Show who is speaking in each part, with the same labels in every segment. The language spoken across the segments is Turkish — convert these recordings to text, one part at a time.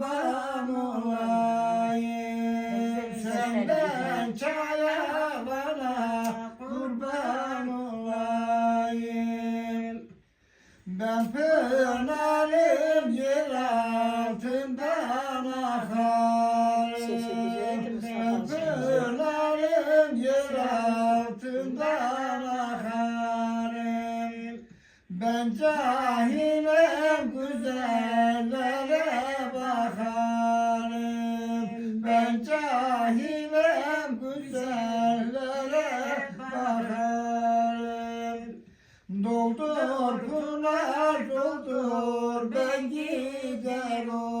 Speaker 1: kurban olayım. Senden çayalana kurban olayım. Ben pınarım yer altından akarım Ben pınarım yer altından akarım. Ben cahilim güzellere Ben cahilim güzellere bakarım Doldur pınar doldur ben gider oldum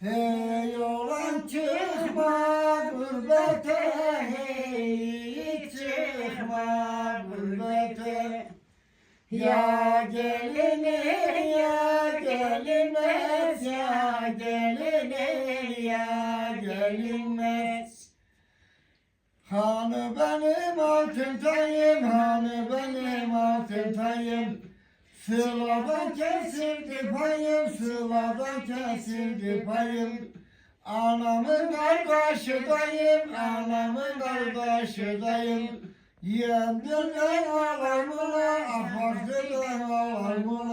Speaker 1: Hey olan çıkma Hey çıkma gurbete Ya gelinir ya gelinmez Ya gelinir ya gelinmez Hanı benim altın tayım Hanı benim altın tayım Sıladan kesildi payım, sıladan kesildi payım. Anamın kardeşi dayım, anamın kardeşi dayım. Yendirden alamına, afazdırdan alamına.